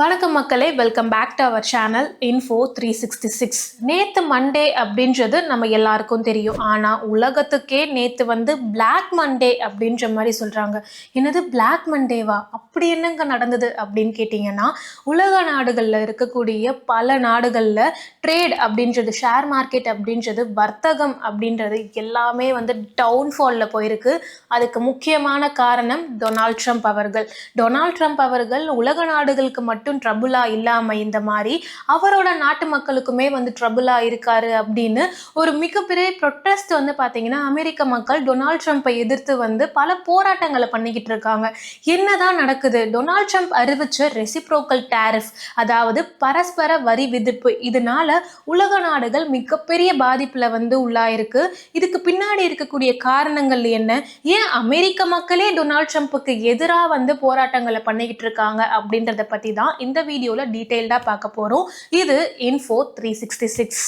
வணக்கம் மக்களே welcome back to our channel info three sixty six நேற்று மண்டே அப்படின்றது நம்ம எல்லாருக்கும் தெரியும். ஆனால் உலகத்துக்கே நேற்று வந்து பிளாக் மண்டே அப்படின்ற மாதிரி சொல்கிறாங்க என்னது பிளாக் மண்டேவா அப்படி என்னங்க நடந்தது அப்படின்னு கேட்டிங்கன்னா உலக நாடுகளில் இருக்கக்கூடிய பல நாடுகளில் ட்ரேட் அப்படின்றது ஷேர் மார்க்கெட் அப்படின்றது வர்த்தகம் அப்படின்றது எல்லாமே வந்து டவுன்ஃபாலில் போயிருக்கு. அதுக்கு முக்கியமான காரணம் டொனால்ட் ட்ரம்ப் அவர்கள். டொனால்ட் ட்ரம்ப் அவர்கள் உலக நாடுகளுக்கு மட்டும் மட்டும் ட்ரபுளாக இல்லாமல் இந்த மாதிரி அவரோட நாட்டு மக்களுக்குமே வந்து ட்ரபுளாக இருக்காரு அப்படின்னு ஒரு மிகப்பெரிய ப்ரொட்டஸ்ட் வந்து பார்த்தீங்கன்னா அமெரிக்க மக்கள் டொனால்ட் ட்ரம்ப்பை எதிர்த்து வந்து பல போராட்டங்களை பண்ணிக்கிட்டு இருக்காங்க. என்னதான் நடக்குது? டொனால்ட் ட்ரம்ப் அறிவிச்ச ரெசிப்ரோக்கல் டேரிஃப் அதாவது பரஸ்பர வரி விதிப்பு இதனால உலக நாடுகள் மிகப்பெரிய பாதிப்பில் வந்து உள்ளாயிருக்கு. இதுக்கு பின்னாடி இருக்கக்கூடிய காரணங்கள் என்ன? ஏன் அமெரிக்க மக்களே டொனால்ட் ட்ரம்ப்புக்கு எதிராக வந்து போராட்டங்களை பண்ணிக்கிட்டு இருக்காங்க அப்படின்றத பற்றி தான் இந்த வீடியோவில் டீட்டெயில்டாக பார்க்க போகிறோம் இது இன்ஃபோ த்ரீ சிக்ஸ்டி சிக்ஸ்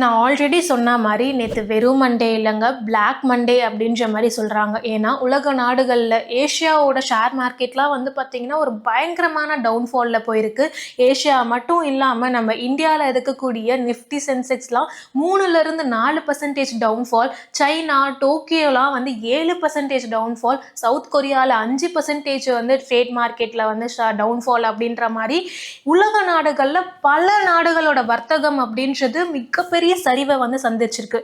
நான் ஆல்ரெடி சொன்ன மாதிரி நேற்று வெறும் மண்டே இல்லைங்க பிளாக் மண்டே அப்படின்ற மாதிரி சொல்கிறாங்க ஏன்னா உலக நாடுகளில் ஏஷியாவோட ஷேர் மார்க்கெட்லாம் வந்து பார்த்திங்கன்னா ஒரு பயங்கரமான டவுன்ஃபாலில் போயிருக்கு. ஏஷியா மட்டும் இல்லாமல் நம்ம இந்தியாவில் இருக்கக்கூடிய நிஃப்டி சென்செக்ஸ்லாம் மூணுலேருந்து நாலு பர்சன்டேஜ் டவுன்ஃபால் சைனா டோக்கியோலாம் வந்து ஏழு பர்சன்டேஜ் டவுன்ஃபால் சவுத் கொரியாவில் அஞ்சு பர்சன்டேஜ் வந்து ட்ரேட் மார்க்கெட்டில் வந்து டவுன்ஃபால் அப்படின்ற மாதிரி உலக நாடுகளில் பல நாடுகளோட வர்த்தகம் அப்படின்றது மிகப்பெரிய சரிவை வந்து சந்திச்சிருக்கு.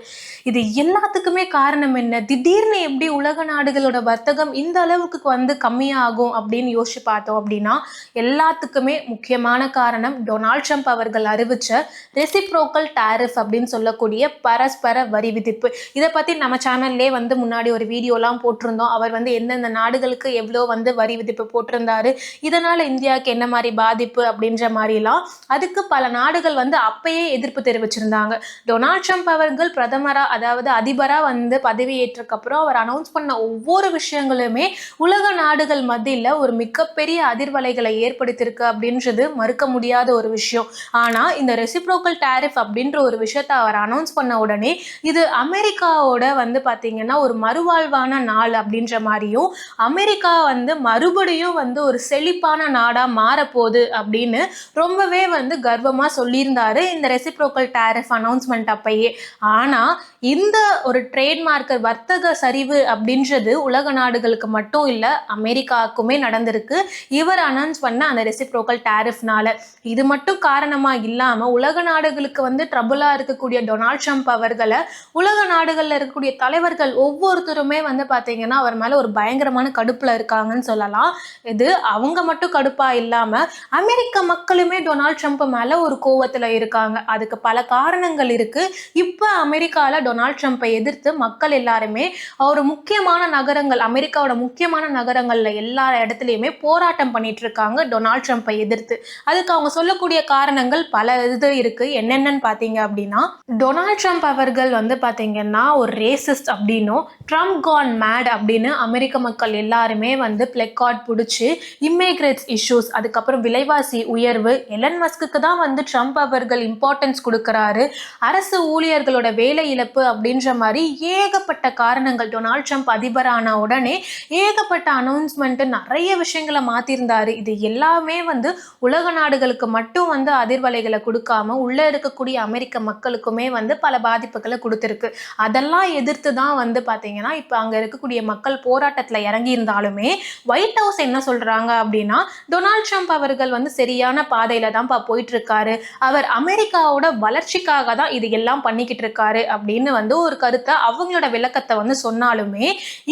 இது எல்லாத்துக்குமே காரணம் என்ன? திடீர்னு எப்படி உலக நாடுகளோட வர்த்தகம் இந்த அளவுக்கு வந்து கம்மியாகும் அப்படின்னு யோசிச்சு பார்த்தோம் அப்படின்னா எல்லாத்துக்குமே முக்கியமான காரணம் டொனால்ட் ட்ரம்ப் அவர்கள் அறிவிச்ச ரெசிப்ரோக்கல் டாரிஃப் அப்படின்னு சொல்லக்கூடிய பரஸ்பர வரி விதிப்பு. இதை பற்றி நம்ம சேனல்லே வந்து முன்னாடி ஒரு வீடியோலாம் போட்டிருந்தோம். அவர் வந்து எந்தெந்த நாடுகளுக்கு எவ்வளோ வந்து வரி விதிப்பு போட்டிருந்தாரு இதனால் இந்தியாவுக்கு என்ன மாதிரி பாதிப்பு அப்படின்ற மாதிரிலாம் அதுக்கு பல நாடுகள் வந்து அப்பயே எதிர்ப்பு தெரிவிச்சிருந்தாங்க. டொனால்ட் ட்ரம்ப் அவர்கள் பிரதமராக அதாவது அதிபராக வந்து பதவியேற்றக்கப்புறம் அவர் அனௌன்ஸ் பண்ண ஒவ்வொரு விஷயங்களுமே உலக நாடுகள் மத்தியில் ஒரு மிகப்பெரிய அதிர்வலைகளை ஏற்படுத்தியிருக்கு அப்படின்றது மறுக்க முடியாத ஒரு விஷயம். ஆனால் இந்த ரெசிப்ரோக்கல் டேரிஃப் அப்படின்ற ஒரு விஷயத்தை அவர் அனௌன்ஸ் பண்ண உடனே இது அமெரிக்காவோட வந்து பார்த்தீங்கன்னா ஒரு மறுவாழ்வான நாள் அப்படின்ற மாதிரியும் அமெரிக்கா வந்து மறுபடியும் வந்து ஒரு செழிப்பான நாடாக மாறப்போகுது அப்படின்னு ரொம்பவே வந்து கர்வமாக சொல்லியிருந்தாரு. இந்த ரெசிப்ரோக்கல் டேரிஃப் அனௌன்ஸ் அனௌன்ஸ்மெண்ட் அப்பயே. ஆனால் இந்த ஒரு ட்ரேட்மார்க்கர் வர்த்தக சரிவு அப்படின்றது உலக நாடுகளுக்கு மட்டும் இல்லை அமெரிக்காவுக்குமே நடந்திருக்கு. இவர் அனௌன்ஸ் பண்ண அந்த ரெசிப்ரோக்கல் டேரிஃப்னால இது மட்டும் காரணமாக இல்லாமல் உலக நாடுகளுக்கு வந்து ட்ரபுளாக இருக்கக்கூடிய டொனால்ட் ட்ரம்ப் அவர்களை உலக நாடுகளில் இருக்கக்கூடிய தலைவர்கள் ஒவ்வொருத்தருமே வந்து பார்த்தீங்கன்னா அவர் மேலே ஒரு பயங்கரமான கடுப்பில் இருக்காங்கன்னு சொல்லலாம். இது அவங்க மட்டும் கடுப்பாக இல்லாமல் அமெரிக்க மக்களுமே டொனால்ட் ட்ரம்ப் மேலே ஒரு கோவத்தில் இருக்காங்க. அதுக்கு பல காரணங்கள் இருக்குது இப்போ அமெரிக்காவில் டொனால்ட் ட்ரம்ப்பை எதிர்த்து மக்கள் எல்லாருமே ஒரு முக்கியமான நகரங்கள் அமெரிக்காவோட முக்கியமான நகரங்களில் எல்லா இடத்துலையுமே போராட்டம் பண்ணிட்டு இருக்காங்க டொனால்ட் ட்ரம்ப்பை எதிர்த்து. அதுக்கு அவங்க சொல்லக்கூடிய காரணங்கள் பல இது இருக்கு. என்னென்னு பார்த்தீங்க அப்படின்னா டொனால்ட் ட்ரம்ப் அவர்கள் வந்து பார்த்தீங்கன்னா ஒரு ரேசிஸ்ட் அப்படின்னும் ட்ரம்ப் கான் மேட் அப்படின்னு அமெரிக்க மக்கள் எல்லாருமே வந்து பிளெக்கார்ட் பிடிச்சி இம்மிகிரேட்ஸ் இஷ்யூஸ் அதுக்கப்புறம் விலைவாசி உயர்வு எலன் மஸ்க்கு தான் வந்து ட்ரம்ப் அவர்கள் இம்பார்ட்டன்ஸ் கொடுக்குறாரு. அரசு ஊழியர்களோட வேலை இழப்பு அப்படின்ற மாதிரி ஏகப்பட்ட காரணங்கள். டொனால்ட் ட்ரம்ப் அதிபரான உடனே ஏகப்பட்ட அனௌன்ஸ்மெண்ட்டு நிறைய விஷயங்களை மாற்றிருந்தாரு இது எல்லாமே வந்து உலக நாடுகளுக்கு மட்டும் வந்து அதிர்வலைகளை கொடுக்காம உள்ளே இருக்கக்கூடிய அமெரிக்க மக்களுக்குமே வந்து பல பாதிப்புகளை கொடுத்துருக்கு. அதெல்லாம் எதிர்த்து தான் வந்து பார்த்தீங்கன்னா இப்போ அங்கே இருக்கக்கூடிய மக்கள் போராட்டத்தில் இறங்கி இருந்தாலுமே ஒயிட் ஹவுஸ் என்ன சொல்கிறாங்க அப்படின்னா டொனால்ட் ட்ரம்ப் அவர்கள் வந்து சரியான பாதையில் தான்ப்பா போயிட்டு இருக்காரு. அவர் அமெரிக்காவோட வளர்ச்சிக்காக தான் இது எல்லாம் பண்ணிக்கிட்டு இருக்காரு அப்படின்னு வந்து ஒரு கருத்தை அவங்களோட விளக்கத்தை வந்து சொன்னாலுமே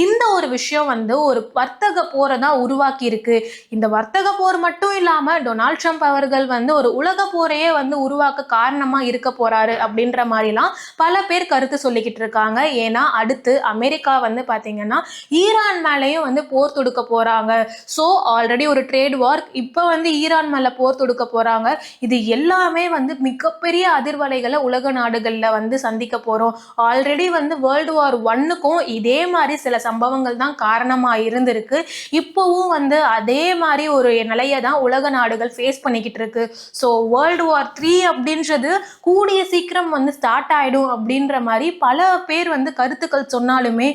இந்த ஒரு விஷயம் வந்து ஒரு வர்த்தக போரை தான் உருவாக்கி இருக்கு. இந்த வர்த்தக போர் மட்டும் இல்லாம டொனால்ட் ட்ரம்ப் அவர்கள் வந்து ஒரு உலக போரையே வந்து உருவாக்க காரணமா இருக்க போறாரு அப்படின்ற மாதிரிலாம் பல பேர் கருத்து சொல்லிக்கிட்டு இருக்காங்க. ஏன்னா அடுத்து அமெரிக்கா வந்து பாத்தீங்கன்னா ஈரான் மேலேயும் வந்து போர் தொடுக்க போறாங்க. ஸோ ஆல்ரெடி ஒரு ட்ரேட் வார் இப்போ வந்து ஈரான் மேலே போர் தொடுக்க போறாங்க. இது எல்லாமே வந்து மிகப்பெரிய அதிர்வலைகளை உலக நாடுகளில் வந்து சந்திக்க போகிறோம் ஆல்ரெடி வந்து வேர்ல்டு வார் ஒன்னுக்கும் இதே மாதிரி சில சம்பவங்கள் தான் காரணமாக இருந்திருக்கு. இப்போவும் வந்து அதே மாதிரி ஒரு நிலையை தான் உலக நாடுகள் ஃபேஸ் பண்ணிக்கிட்டு இருக்கு. ஸோ வேர்ல்டு வார் த்ரீ அப்படின்றது கூடிய சீக்கிரம் வந்து ஸ்டார்ட் ஆகிடும் அப்படின்ற மாதிரி பல பேர் வந்து கருத்துக்கள் சொன்னாலுமே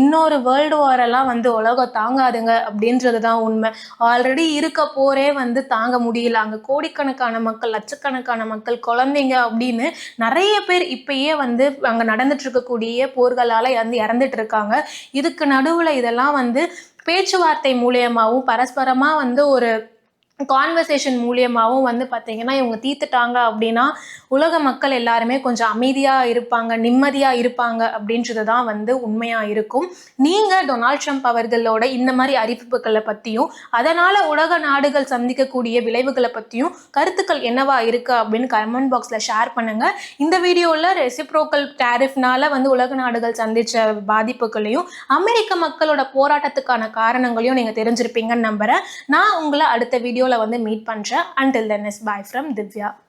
இன்னொரு வேர்ல்டு வாரெல்லாம் வந்து உலகம் தாங்காதுங்க அப்படின்றது தான் உண்மை. ஆல்ரெடி இருக்க போரே வந்து தாங்க முடியல. அங்கே கோடிக்கணக்கான மக்கள் லட்சக்கணக்கான மக்கள் குழந்தைங்க அப்படின்னு நிறைய பேர் இப்பயே வந்து அங்கே நடந்துட்டு இருக்கக்கூடிய போர்களால் வந்து இறந்துட்டு இருக்காங்க இதுக்கு நடுவில் இதெல்லாம் வந்து பேச்சுவார்த்தை மூலியமாகவும் பரஸ்பரமாக வந்து ஒரு கான்வர்சேஷன் மூலியமாகவும் வந்து பார்த்திங்கன்னா இவங்க தீர்த்துட்டாங்க அப்படின்னா உலக மக்கள் எல்லாருமே கொஞ்சம் அமைதியாக இருப்பாங்க நிம்மதியாக இருப்பாங்க அப்படின்றது தான் வந்து உண்மையாக இருக்கும். நீங்கள் டொனால்ட் ட்ரம்ப் அவர்களோட இந்த மாதிரி அறிவிப்புகளை பற்றியும் அதனால் உலக நாடுகள் சந்திக்கக்கூடிய விளைவுகளை பற்றியும் கருத்துக்கள் என்னவா இருக்குது அப்படின்னு கமெண்ட் பாக்ஸில் ஷேர் பண்ணுங்கள் இந்த வீடியோவில் ரெசிப்ரோக்கல் டேரிஃப்னால வந்து உலக நாடுகள் சந்தித்த பாதிப்புகளையும் அமெரிக்க மக்களோட போராட்டத்துக்கான காரணங்களையும் நீங்கள் தெரிஞ்சிருப்பீங்கன்னு நம்புகிறேன் நான் உங்களை அடுத்த வீடியோவில் வந்து மீட் பண்ணுறேன் until then is bye from Divya